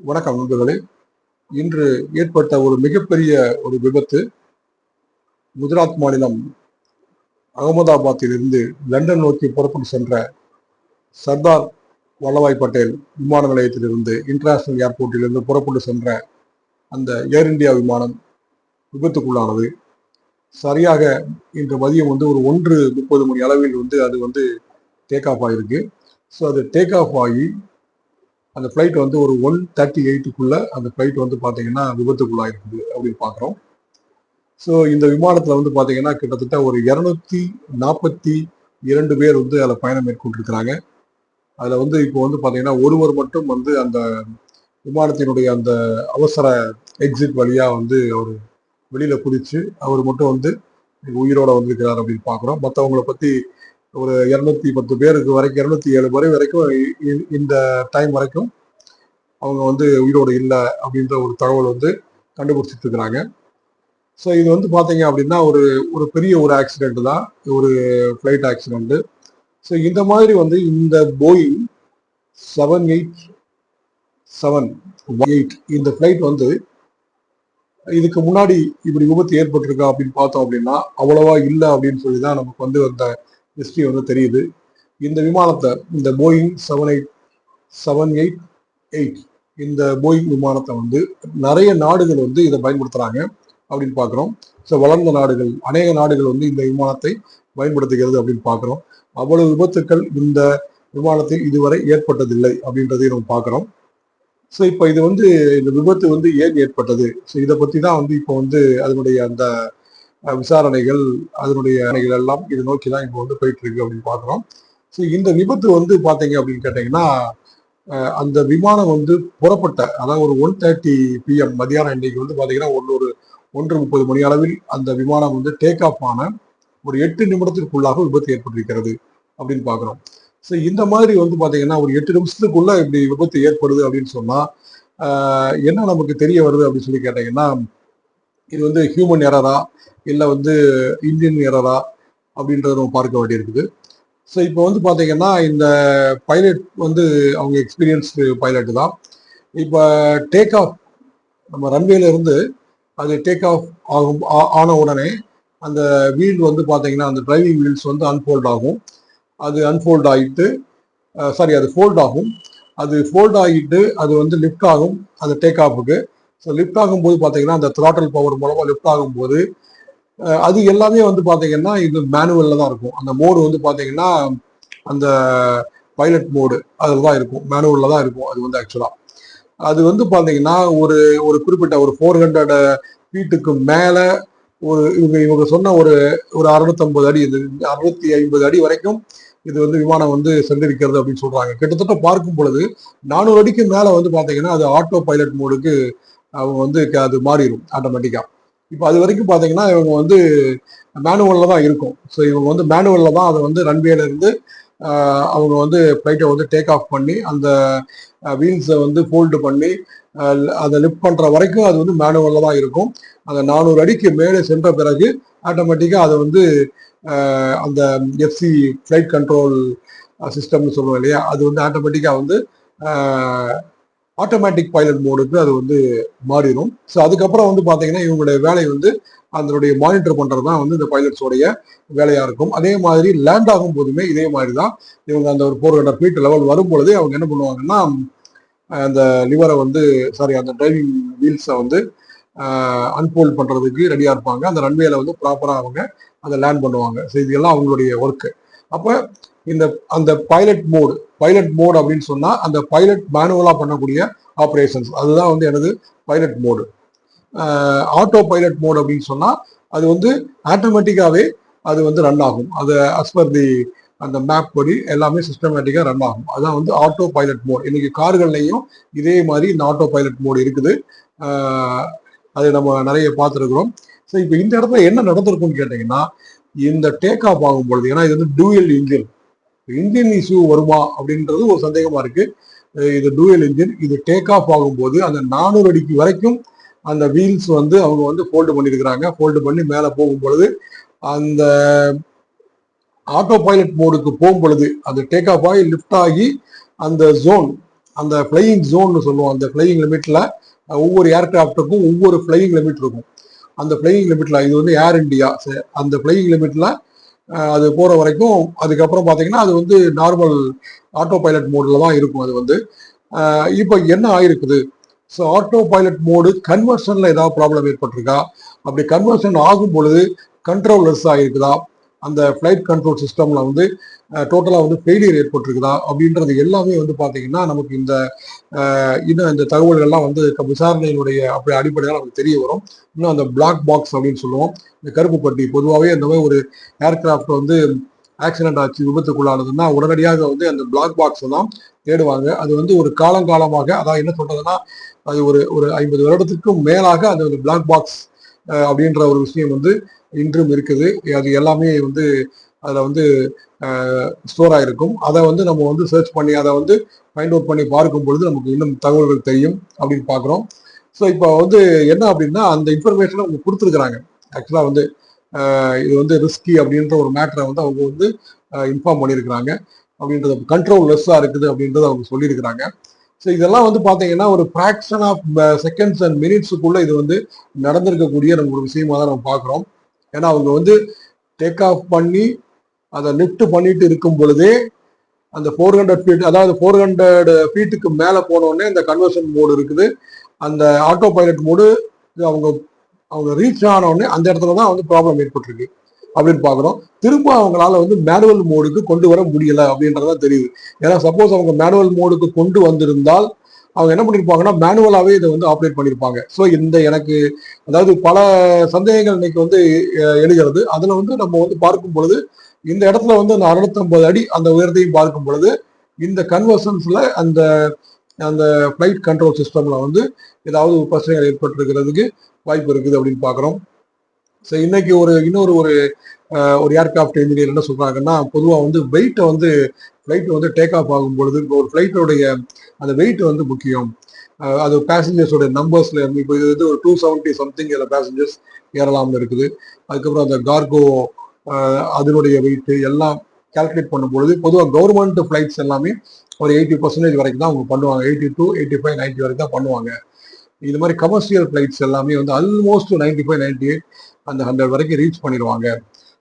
வணக்கம் நண்பர்களே. இன்று ஏற்பட்ட ஒரு மிகப்பெரிய ஒரு விபத்து. குஜராத் மாநிலம் அகமதாபாத்தில் இருந்து லண்டன் நோக்கி புறப்பட்டு சென்ற சர்தார் வல்லபாய் பட்டேல் விமான நிலையத்திலிருந்து இன்டர்நேஷனல் ஏர்போர்ட்டிலிருந்து புறப்பட்டு சென்ற அந்த ஏர் இந்தியா விமானம் விபத்துக்குள்ளானது. சரியாக இன்று மதியம் வந்து ஒரு ஒன்று முப்பது மணி அளவில் வந்து அது வந்து டேக் ஆஃப் ஆகிருக்கு ஸோ அது டேக் ஆஃப் ஆகி அந்த ஃப்ளைட் வந்து ஒரு ஒன் தேர்ட்டி எயிட்டுக்குள்ள அந்த ஃப்ளைட் வந்து பார்த்தீங்கன்னா விபத்துக்குள்ளாயிருக்குது அப்படின்னு பார்க்குறோம் ஸோ இந்த விமானத்தில் வந்து பார்த்தீங்கன்னா கிட்டத்தட்ட ஒரு இரநூத்தி நாற்பத்தி இரண்டு பேர் வந்து அதில் பயணம் மேற்கொண்டிருக்கிறாங்க. அதில் வந்து இப்போ வந்து பார்த்தீங்கன்னா ஒருவர் மட்டும் வந்து அந்த விமானத்தினுடைய அந்த அவசர எக்ஸிட் வழியாக வந்து அவர் வெளியில் குதிச்சு அவர் மட்டும் வந்து உயிரோட வந்திருக்கிறார் அப்படின்னு பார்க்குறோம் மற்றவங்களை பற்றி ஒரு இரநூத்தி பத்து பேருக்கு வரைக்கும் இரநூத்தி ஏழு பேர் வரைக்கும் இந்த டைம் வரைக்கும் அவங்க வந்து உயிரோடு இல்லை அப்படின்ற ஒரு தகவல் வந்து கண்டுபிடிச்சிட்டுருக்குறாங்க ஸோ இது வந்து பார்த்தீங்க அப்படின்னா ஒரு ஒரு பெரிய ஒரு ஆக்சிடெண்ட்டு தான். ஒரு ஃப்ளைட் ஆக்சிடெண்ட்டு ஸோ இந்த மாதிரி வந்து இந்த Boeing seven eight seven eight இந்த ஃப்ளைட் வந்து இதுக்கு முன்னாடி இப்படி விபத்து ஏற்பட்டிருக்கா அப்படின்னு பார்த்தோம் அப்படின்னா அவ்வளவா இல்லை அப்படின்னு சொல்லி தான் நமக்கு வந்து அந்த ஹிஸ்ட்ரி வந்து தெரியுது. இந்த விமானத்தை இந்த Boeing seven eight seven eight eight இந்த போயிங் விமானத்தை வந்து நிறைய நாடுகள் வந்து இதை பயன்படுத்துகிறாங்க அப்படின்னு பார்க்குறோம் ஸோ வளர்ந்த நாடுகள் அநேக நாடுகள் வந்து இந்த விமானத்தை பயன்படுத்துகிறது அப்படின்னு பார்க்குறோம் அவ்வளவு விபத்துக்கள் இந்த விமானத்தில் இதுவரை ஏற்பட்டதில்லை அப்படின்றதையும் நம்ம பார்க்குறோம் ஸோ இப்போ இது வந்து இந்த விபத்து வந்து ஏன் ஏற்பட்டது? ஸோ இதை பற்றி தான் வந்து இப்போ வந்து அதனுடைய அந்த விசாரணைகள் அதனுடைய அணைகள் எல்லாம் இதை நோக்கி தான் இப்போ வந்து போயிட்டு இருக்கு அப்படின்னு பார்க்குறோம் ஸோ இந்த விபத்து வந்து பார்த்தீங்க அப்படின்னு கேட்டிங்கன்னா அந்த விமானம் வந்து புறப்பட்ட அதாவது ஒரு ஒன் தேர்ட்டி பிஎம் மதியானம் இன்னைக்கு வந்து பார்த்தீங்கன்னா ஒன்று ஒரு ஒன்று முப்பது மணி அளவில் அந்த விமானம் வந்து டேக் ஆஃப் ஆன ஒரு எட்டு நிமிடத்திற்குள்ளாக விபத்து ஏற்பட்டிருக்கிறது அப்படின்னு பார்க்குறோம் ஸோ இந்த மாதிரி வந்து பார்த்தீங்கன்னா ஒரு எட்டு நிமிஷத்துக்குள்ள இப்படி விபத்து ஏற்படுது அப்படின்னு சொன்னால் என்ன நமக்கு தெரிய வருது அப்படின்னு சொல்லி கேட்டிங்கன்னா இது வந்து ஹியூமன் எரரா இல்லை வந்து இந்தியன் எரரா அப்படின்றத நம்ம பார்க்க வேண்டியிருக்குது. ஸோ இப்போ வந்து பார்த்தீங்கன்னா இந்த பைலட் வந்து அவங்க எக்ஸ்பீரியன்ஸ்டு பைலட் தான். இப்போ டேக் ஆஃப் நம்ம ரன்வேலேருந்து அது டேக் ஆஃப் ஆகும் ஆ- ஆன உடனே அந்த வீல் வந்து பார்த்தீங்கன்னா அந்த டிரைவிங் வீல்ஸ் வந்து அன்ஃபோல்ட் ஆகும். அது அன்ஃபோல்ட் ஆகிட்டு சாரி அது ஃபோல்ட் ஆகும். அது ஃபோல்ட் ஆகிட்டு அது வந்து லிஃப்ட் ஆகும் அந்த டேக் ஆஃபுக்கு ஸோ லிஃப்ட் ஆகும்போது பார்த்தீங்கன்னா அந்த த்ராட்டல் பவர் மூலமாக லிஃப்ட் ஆகும்போது அது எல்லாமே வந்து பார்த்தீங்கன்னா இது மேனுவலில் தான் இருக்கும். அந்த மோடு வந்து பார்த்தீங்கன்னா அந்த பைலட் மோடு அதில் தான் இருக்கும். மேனுவலில் தான் இருக்கும் அது வந்து ஆக்சுவலாக அது வந்து பார்த்தீங்கன்னா ஒரு ஒரு குறிப்பிட்ட ஒரு ஃபோர் ஹண்ட்ரட் ஃபீட்டுக்கு மேலே ஒரு இவங்க இவங்க சொன்ன ஒரு ஒரு அறுநூத்தம்பது அடி இது அறுநூத்தி ஐம்பது அடி வரைக்கும் இது வந்து விமானம் வந்து சென்றிருக்கிறது அப்படின்னு சொல்றாங்க. கிட்டத்தட்ட பார்க்கும் பொழுது நானூறு அடிக்கு மேலே வந்து பார்த்தீங்கன்னா அது ஆட்டோ பைலட் மோடுக்கு அவங்க வந்து அது மாறிடும் ஆட்டோமேட்டிக்காக இப்போ அது வரைக்கும் பார்த்தீங்கன்னா இவங்க வந்து மேனுவலில் தான் இருக்கும். ஸோ இவங்க வந்து மேனுவலில் தான் அதை வந்து ரன்வேல இருந்து அவங்க வந்து ஃப்ளைட்டை வந்து டேக் ஆஃப் பண்ணி அந்த வீல்ஸை வந்து ஃபோல்டு பண்ணி அதை லிஃப்ட் பண்ணுற வரைக்கும் அது வந்து மேனுவலில் தான் இருக்கும். அந்த நானூறு அடிக்கு மேலே சென்ற பிறகு ஆட்டோமேட்டிக்காக அதை வந்து அந்த எஃப்சி ஃப்ளைட் கண்ட்ரோல் சிஸ்டம்னு சொல்லுவோம் இல்லையா? அது வந்து ஆட்டோமேட்டிக்காக வந்து ஆட்டோமேட்டிக் பைலட் மோடுக்கு அது வந்து மாறிடும். ஸோ அதுக்கப்புறம் வந்து பார்த்தீங்கன்னா இவங்களுடைய வேலை வந்து அதனுடைய மானிட்டர் பண்ணுறது தான் வந்து இந்த பைலட்ஸோடைய வேலையாக இருக்கும். அதே மாதிரி லேண்ட் ஆகும் போதுமே இதே மாதிரி தான் இவங்க அந்த ஒரு ஃபோர் ஹண்ட்ரட் ஃபீட் லெவல் வரும் பொழுதே அவங்க என்ன பண்ணுவாங்கன்னா அந்த லிவரை வந்து சாரி அந்த டிரைவிங் வீல்ஸை வந்து அன்ஃபோல்ட் பண்ணுறதுக்கு ரெடியாக இருப்பாங்க. அந்த ரன்வேல வந்து ப்ராப்பராக அவங்க அதை லேண்ட் பண்ணுவாங்க. ஸோ இதெல்லாம் அவங்களுடைய ஒர்க்கு அப்போ இந்த அந்த பைலட் மோடு பைலட் மோட் அப்படின்னு சொன்னால் அந்த பைலட் மேனுவலாக பண்ணக்கூடிய ஆப்ரேஷன்ஸ் அதுதான் வந்து எனது pilot mode auto pilot mode அப்படின்னு சொன்னால் அது வந்து ஆட்டோமேட்டிக்காகவே அது வந்து ரன் ஆகும். அது அஸ் பர் தி அந்த மேப் படி எல்லாமே சிஸ்டமேட்டிக்காக ரன் ஆகும். அதான் வந்து ஆட்டோ பைலட் மோட் இன்னைக்கு கார்கள்லையும் இதே மாதிரி இந்த ஆட்டோ பைலட் மோட் இருக்குது. அதை அது நம்ம நிறைய பார்த்துருக்குறோம். ஸோ இப்போ இந்த இடத்துல என்ன நடந்திருக்கும்னு கேட்டிங்கன்னா இந்த டேக் ஆஃப் ஆகும் பொழுது ஏன்னா இது வந்து டூயல் இன்ஜின் இன்ஜின் இஷ்யூ வருமா அப்படின்றது ஒரு சந்தேகமா இருக்கு. இது டூயல் இன்ஜின் இது டேக் ஆஃப் ஆகும்போது அந்த நானூறு அடிக்கு வரைக்கும் அந்த வீல்ஸ் வந்து அவங்க வந்து ஃபோல்டு பண்ணியிருக்கிறாங்க ஃபோல்டு பண்ணி மேலே போகும் பொழுது அந்த ஆட்டோ பைலட் மோடுக்கு போகும் பொழுது அந்த டேக் ஆஃப் ஆகி லிஃப்ட் ஆகி அந்த ஜோன் அந்த ஃப்ளையிங் ஜோன்னு சொல்லுவோம். அந்த ஃப்ளையிங் லிமிட்ல ஒவ்வொரு ஏர்கிராஃப்ட்டுக்கும் ஒவ்வொரு ஃப்ளையிங் லிமிட் இருக்கும். அந்த ஃப்ளையிங் லிமிட்ல இது வந்து ஏர் இந்தியா அந்த ஃப்ளையிங் லிமிட்ல அது போகிற வரைக்கும் அதுக்கப்புறம் பார்த்தீங்கன்னா அது வந்து நார்மல் ஆட்டோ பைலட் மோடில் தான் இருக்கும் அது வந்து. இப்போ என்ன ஆயிருக்குது? ஸோ ஆட்டோ பைலட் மோடு கன்வர்ஷனில் ஏதாவது ப்ராப்ளம் ஏற்பட்டிருக்கா? அப்படி கன்வர்ஷன் ஆகும் பொழுது கண்ட்ரோல் லெஸ் ஆகிருக்குதா அந்த ஃப்ளைட் கண்ட்ரோல் சிஸ்டம்ல வந்து டோட்டலாக வந்து ஃபெயிலியர் ஏற்பட்டிருக்குதா? அப்படின்றது எல்லாமே வந்து பார்த்தீங்கன்னா நமக்கு இந்த இன்னும் இந்த தகவல்கள்லாம் வந்து விசாரணையினுடைய அப்படி அடிப்படையில் நமக்கு தெரிய வரும். இன்னும் அந்த பிளாக் பாக்ஸ் அப்படின்னு சொல்லுவோம். இந்த கருப்பு பட்டி. பொதுவாகவே இந்த மாதிரி ஒரு ஏர்கிராஃப்ட் வந்து ஆக்சிடென்ட் ஆச்சு விபத்துக்குள்ளானதுன்னா உடனடியாக வந்து அந்த பிளாக் பாக்ஸை தான் தேடுவாங்க. அது வந்து ஒரு காலங்காலமாக அதாவது என்ன சொல்றதுன்னா அது ஒரு ஒரு ஐம்பது வருடத்துக்கும் மேலாக அந்த ஒரு பிளாக் பாக்ஸ் அப்படின்ற ஒரு விஷயம் வந்து இன்றும் இருக்குது. அது எல்லாமே வந்து அதில் வந்து ஸ்டோர் ஆகிருக்கும் அதை வந்து நம்ம வந்து சர்ச் பண்ணி அதை வந்து ஃபைண்ட் அவுட் பண்ணி பார்க்கும் பொழுது நமக்கு இன்னும் தகவல்கள் தெரியும் அப்படின்னு பார்க்குறோம். ஸோ இப்போ வந்து என்ன அப்படின்னா அந்த இன்ஃபர்மேஷனை அவங்க கொடுத்துருக்குறாங்க. ஆக்சுவலாக வந்து இது வந்து ரிஸ்கி அப்படின்ற ஒரு மேட்டரை வந்து அவங்க வந்து இன்ஃபார்ம் பண்ணியிருக்கிறாங்க. அப்படின்றது கண்ட்ரோல் லெஸ்ஸாக இருக்குது அப்படின்றத அவங்க சொல்லியிருக்கிறாங்க. ஸோ இதெல்லாம் வந்து பார்த்தீங்கன்னா ஒரு ஃப்ராக்ஷன் ஆஃப் செகண்ட்ஸ் அண்ட் மினிட்ஸுக்குள்ளே இது வந்து நடந்திருக்கக்கூடிய நம்ம ஒரு விஷயமாக தான் நம்ம பார்க்குறோம். ஏன்னா அவங்க வந்து டேக் ஆஃப் பண்ணி அதை லிஃப்ட் பண்ணிட்டு இருக்கும் பொழுதே அந்த ஃபோர் ஹண்ட்ரட் ஃபீட் அதாவது ஃபோர் ஹண்ட்ரட் ஃபீட்டுக்கு மேலே போனோடனே இந்த கன்வர்ஷன் மோடு இருக்குது. அந்த ஆட்டோ பைலட் மோடு அவங்க அவங்க ரீச் ஆன அந்த இடத்துல தான் வந்து ப்ராப்ளம் ஏற்பட்டிருக்கு அப்படின்னு பார்க்குறோம். திரும்ப அவங்களால வந்து மேனுவல் மோடுக்கு கொண்டு வர முடியலை அப்படின்றதான் தெரியுது. ஏன்னா சப்போஸ் அவங்க மேனுவல் மோடுக்கு கொண்டு வந்திருந்தால் அவங்க என்ன பண்ணிருப்பாங்கன்னா மேனுவலாகவே இதை வந்து ஆப்ரேட் பண்ணியிருப்பாங்க ஸோ இந்த எனக்கு அதாவது பல சந்தேகங்கள் இன்னைக்கு வந்து எழுகிறது. அதில் வந்து நம்ம வந்து பார்க்கும் பொழுது இந்த இடத்துல வந்து அந்த அறுநூத்தம்பது அடி அந்த உயரத்தையும் பார்க்கும் பொழுது இந்த கன்வர்சன்ஸில் அந்த அந்த ஃப்ளைட் கண்ட்ரோல் சிஸ்டமில் வந்து ஏதாவது பிரச்சனைகள் ஏற்பட்டிருக்கிறதுக்கு வாய்ப்பு இருக்குது அப்படின்னு பார்க்குறோம். ஸோ இன்னைக்கு ஒரு இன்னொரு ஒரு ஒரு ஏர்கிராஃப்ட் இன்ஜினியர் என்ன சொல்கிறாங்கன்னா பொதுவாக வந்து வெயிட்டை வந்து ஃப்ளைட் வந்து டேக் ஆஃப் ஆகும் பொழுது இப்போ ஒரு ஃப்ளைட்டோடைய அந்த வெயிட் வந்து முக்கியம். அது பேசஞ்சர்ஸோட நம்பர்ஸ்ல இப்போ இது வந்து ஒரு டூ செவன்ட்டி சம்திங் இதில் பேசஞ்சர்ஸ் ஏறலாம்னு இருக்குது. அதுக்கப்புறம் அந்த கார்கோ அதனுடைய வெயிட்டு எல்லாம் கால்குலேட் பண்ணும்பொழுது பொதுவாக கவர்மெண்ட் ஃப்ளைட்ஸ் எல்லாமே ஒரு எயிட்டி பர்சன்டேஜ் வரைக்கும் தான் அவங்க பண்ணுவாங்க. Eighty to eighty five ninety வரைக்கும் தான் பண்ணுவாங்க. இது மாதிரி கமர்ஷியல் ஃப்ளைட்ஸ் எல்லாமே வந்து almost ninety five ninety eight அந்த ஹண்ட்ரட் வரைக்கும் ரீச் பண்ணிடுவாங்க.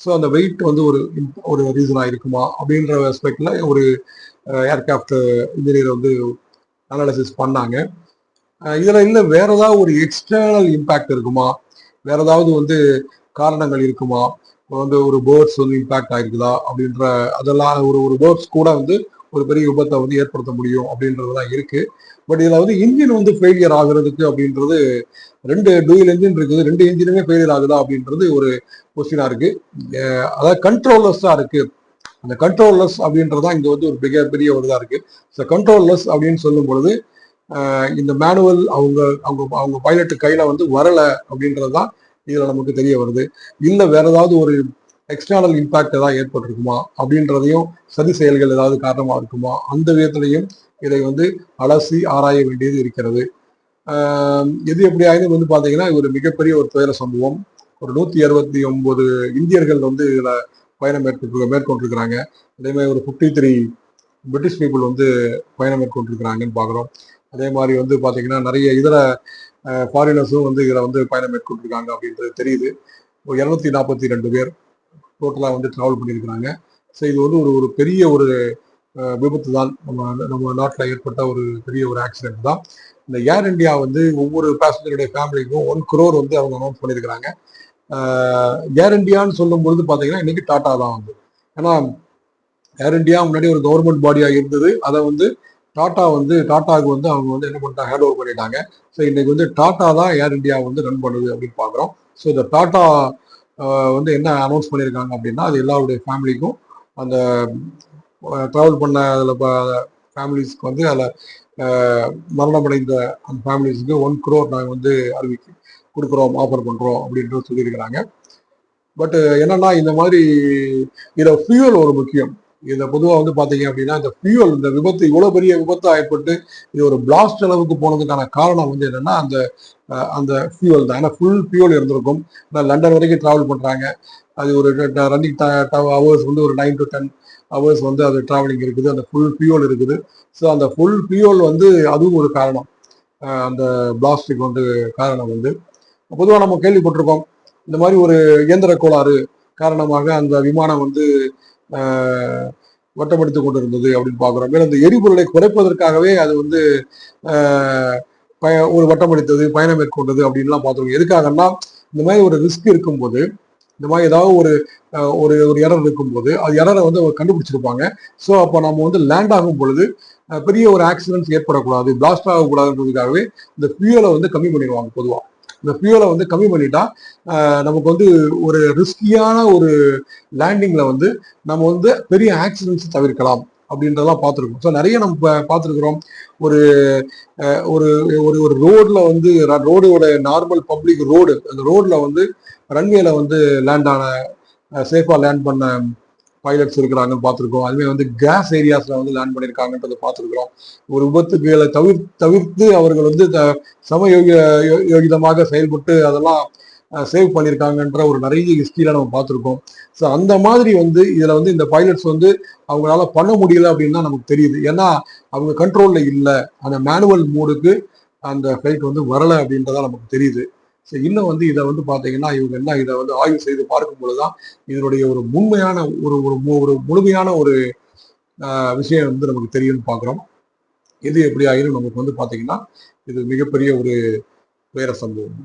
ஸோ அந்த வெயிட் வந்து ஒரு ஒரு ரீசனாக இருக்குமா? அப்படின்ற ரெஸ்பெக்ட்ல ஒரு ஏர்கிராஃப்ட் இன்ஜினியர் வந்து அனாலிசிஸ் பண்ணாங்க. இதில் இல்லை வேற ஏதாவது ஒரு எக்ஸ்டர்னல் இம்பேக்ட் இருக்குமா? வேற ஏதாவது வந்து காரணங்கள் இருக்குமா? வந்து ஒரு பேர்ட்ஸ் வந்து இம்பேக்ட் ஆயிருக்குதா? அப்படின்ற அதெல்லாம் ஒரு ஒரு பேர்ட்ஸ் கூட வந்து ஒரு பெரிய விபத்தை வந்து ஏற்படுத்த முடியும் அப்படின்றதுலாம் இருக்கு. பட் இதுல வந்து இன்ஜின் வந்து ஃபெயிலியர் ஆகுறதுக்கு அப்படின்றது ரெண்டு டூயல் இன்ஜின் இருக்குது. ரெண்டு இன்ஜினுமே ஃபெயிலியர் ஆகுதா அப்படின்றது ஒரு கொஸ்டினா இருக்கு. அதாவது கண்ட்ரோல்லெஸ்ஸா இருக்கு. அந்த கண்ட்ரோல்லெஸ் அப்படின்றது தான் இங்க வந்து ஒரு மிக பெரிய ஒரு இதாக இருக்கு. ஸோ கண்ட்ரோல்லெஸ் அப்படின்னு சொல்லும் பொழுது இந்த மேனுவல் அவங்க அவங்க அவங்க பைலட்டு கையில வந்து வரல அப்படின்றது தான் இதுல நமக்கு தெரிய வருது. இல்லை வேற ஏதாவது ஒரு எக்ஸ்டர்னல் இம்பாக்ட் ஏதாவது ஏற்பட்டிருக்குமா? அப்படின்றதையும் சதி செயல்கள் ஏதாவது காரணமாக இருக்குமா? அந்த விதத்திலையும் இதை வந்து அலசி ஆராய வேண்டியது இருக்கிறது. எது எப்படி ஆயினும் வந்து பார்த்தீங்கன்னா இது ஒரு மிகப்பெரிய ஒரு துயர சம்பவம். ஒரு நூத்தி அறுபத்தி ஒன்பது இந்தியர்கள் வந்து இதில் பயணம் மேற்கொண்டு மேற்கொண்டிருக்கிறாங்க. அதேமாதிரி ஒரு ஃபிஃப்டி த்ரீ பிரிட்டிஷ் பீப்புள் வந்து பயணம் மேற்கொண்டிருக்கிறாங்கன்னு பார்க்குறோம். அதே மாதிரி வந்து பார்த்தீங்கன்னா நிறைய இதர ஃபாரினர்ஸும் வந்து இதில் வந்து பயணம் மேற்கொண்டிருக்காங்க அப்படின்றது தெரியுது. ஒரு நாற்பத்தி ரெண்டு பேர். டோட்டலாக வந்து ட்ராவல் பண்ணியிருக்கிறாங்க ஸோ இது வந்து ஒரு ஒரு பெரிய ஒரு விபத்து தான். நம்ம நம்ம நாட்டில் ஏற்பட்ட ஒரு பெரிய ஒரு ஆக்சிடென்ட் தான். இந்த ஏர் இந்தியா வந்து ஒவ்வொரு பேசஞ்சருடைய ஃபேமிலிக்கும் ஒன் குரோர் வந்து அவங்க அனௌன்ஸ் பண்ணியிருக்கிறாங்க ஏர் இண்டியான்னு சொல்லும் பொழுது பார்த்தீங்கன்னா இன்னைக்கு டாட்டா தான் வந்து. ஏன்னா ஏர் இண்டியா முன்னாடி ஒரு கவர்மெண்ட் பாடியாக இருந்தது. அதை வந்து டாட்டா வந்து டாட்டாவுக்கு வந்து அவங்க வந்து என்ன பண்ணிட்டாங்க ஹேண்ட் ஓவர் பண்ணிட்டாங்க. ஸோ இன்னைக்கு வந்து டாட்டா தான் ஏர் இந்தியா வந்து ரன் பண்ணுது அப்படின்னு பார்க்குறோம் ஸோ இந்த டாட்டா வந்து என்ன அனௌன்ஸ் பண்ணியிருக்காங்க அப்படின்னா அது எல்லாருடைய ஃபேமிலிக்கும் அந்த ட்ராவல் பண்ண அதில் ஃபேமிலிஸ்க்கு வந்து அதில் மரணமடைந்த அந்த ஃபேமிலிஸ்க்கு ஒன் குரோர் நாங்கள் வந்து அறிவிக்க கொடுக்குறோம் ஆஃபர் பண்ணுறோம் அப்படின்றது சொல்லியிருக்கிறாங்க. பட் என்னன்னா இந்த மாதிரி இதில் ஃபியூவல் ஒரு முக்கியம். இதை பொதுவாக வந்து பார்த்தீங்க அப்படின்னா இந்த ஃபியூல் இந்த விபத்து இவ்வளோ பெரிய விபத்து ஏற்பட்டு இது ஒரு பிளாஸ்ட் அளவுக்கு போனதுக்கான காரணம் வந்து என்னன்னா அந்த அந்த ஃபியூல் தான். ஏன்னா ஃபுல் ஃபியூல் இருந்திருக்கும். ஏன்னா லண்டன் வரைக்கும் ட்ராவல் பண்ணுறாங்க அது ஒரு ரன்னிங் ஹவர்ஸ் வந்து ஒரு நைன் டு டென் ஹவர்ஸ் வந்து அது டிராவலிங் இருக்குது. அந்த ஃபுல் ஃபியூல் இருக்குது. ஸோ அந்த ஃபுல் ஃபியூல் வந்து அதுவும் ஒரு காரணம். அந்த பிளாஸ்டிக் வந்து காரணம் வந்து. பொதுவாக நம்ம கேள்விப்பட்டிருக்கோம். இந்த மாதிரி ஒரு இயந்திர கோளாறு காரணமாக அந்த விமானம் வந்து வட்டமடித்து கொண்டிருந்தது அப்படின்னு பார்க்குறோம். மேலும் அந்த எரிபொருளை குறைப்பதற்காகவே அது வந்து பய ஒரு வட்டமடித்தது பயணம் மேற்கொண்டது அப்படின்லாம் பார்த்துருக்கோம். எதுக்காகன்னா இந்த மாதிரி ஒரு ரிஸ்க் இருக்கும்போது இந்த மாதிரி ஏதாவது ஒரு ஒரு ஒரு எரர் இருக்கும்போது அது இடரை வந்து அவங்க கண்டுபிடிச்சிருப்பாங்க. ஸோ அப்போ நம்ம வந்து லேண்ட் ஆகும் பொழுது பெரிய ஒரு ஆக்சிடென்ட்ஸ் ஏற்படக்கூடாது பிளாஸ்ட் ஆகக்கூடாதுன்றதுக்காகவே இந்த ஃபியூலை வந்து கம்மி பண்ணிடுவாங்க பொதுவாக இந்த ஃபியூலை வந்து கம்மி பண்ணிட்டா நமக்கு வந்து ஒரு ரிஸ்கியான ஒரு லேண்டிங்கில் வந்து நம்ம வந்து பெரிய ஆக்சிடென்ட்ஸ் தவிர்க்கலாம் அப்படின்றதெல்லாம் பார்த்துருக்கோம். ஸோ நிறைய நம்ம பார்த்துருக்குறோம். ஒரு ஒரு ஒரு ஒரு ரோடில் வந்து ரோடோட நார்மல் பப்ளிக் ரோடு அந்த ரோடில் வந்து ரன்வேல வந்து லேண்ட் ஆன சேஃபாக லேண்ட் பண்ண பைலட்ஸ் இருக்கிறாங்கன்னு பார்த்துருக்கோம். அதுவே வந்து கேஸ் ஏரியாஸ்ல வந்து லேண்ட் பண்ணியிருக்காங்கன்றதை பார்த்துருக்குறோம். ஒரு விபத்துகளை தவிர் தவிர்த்து அவர்கள் வந்து த- சம யோகி யோகிதமாக செயல்பட்டு அதெல்லாம் சேவ் பண்ணியிருக்காங்கன்ற ஒரு நிறைய ஹிஸ்டரியில நம்ம பார்த்துருக்கோம். ஸோ அந்த மாதிரி வந்து இதில் வந்து இந்த பைலட்ஸ் வந்து அவங்களால பண்ண முடியல அப்படின்னு தான் நமக்கு தெரியுது. ஏன்னா அவங்க கண்ட்ரோலில் இல்லை. அந்த மேனுவல் மூடுக்கு அந்த ஃப்ளைட் வந்து வரலை அப்படின்றதா நமக்கு தெரியுது. ஸோ இன்னும் வந்து இதை வந்து பார்த்தீங்கன்னா இவங்க என்ன இதை வந்து ஆய்வு செய்து பார்க்கும் பொழுதுதான் இதனுடைய ஒரு உண்மையான ஒரு ஒரு மு- ஒரு முழுமையான ஒரு ஆஹ், விஷயம் வந்து நமக்கு தெரியும்னு பார்க்குறோம். எது எப்படி ஆயிரும் நமக்கு வந்து பார்த்தீங்கன்னா இது மிகப்பெரிய ஒரு வேற சம்பவம்.